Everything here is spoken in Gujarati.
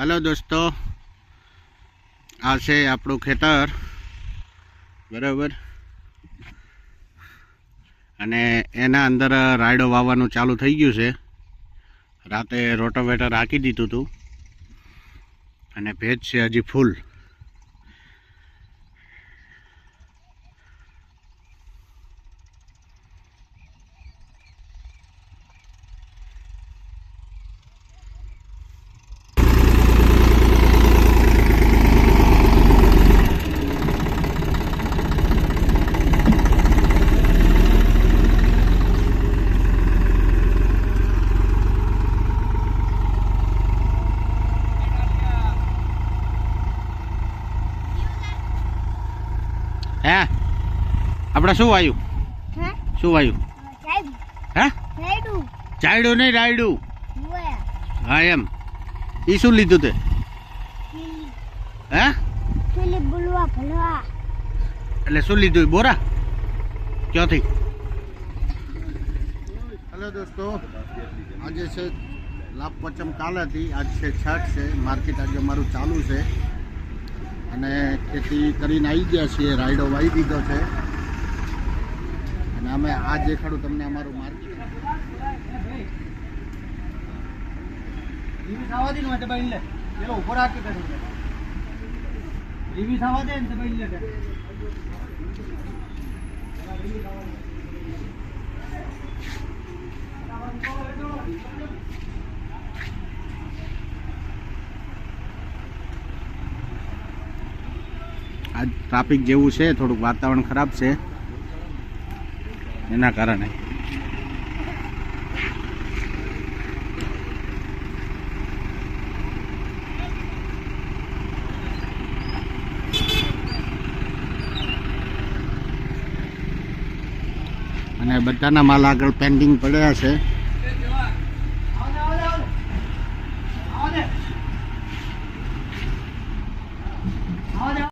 હલો દોસ્તો. આ છે આપણું ખેતર. બરાબર. અને એના અંદર રાયડો વાવવાનું ચાલુ થઈ ગયું છે. રાતે રોટોવેટર રાખી દીધું હતું અને ભેજ છે હજી ફૂલ. હે? આપણે શું વાયું? હે? શું વાયું? હે? ચાયડું નહીં રાયડું. હા એમ. એ શું લીધું તે? હે? પેલી બોલવા ભલવા. એટલે શું લીધું બોરા? ક્યાંથી? હેલો દોસ્તો. આજે છે લાભ પચમ કાલ હતી. આજ છે છઠ છે. માર્કેટ આજે અમારું ચાલુ છે. અને ખેતી કરીને આવી ગયા છીએ, રાયડો વાવી દીધો છે. અને અમે આ દેખાડું તમને અમારું માર્કેટ આજ ટ્રાફિક જેવું છે, થોડુંક વાતાવરણ ખરાબ છે. એના કારણે. અને બધાના માલ આગળ પેન્ડિંગ પડ્યા છે.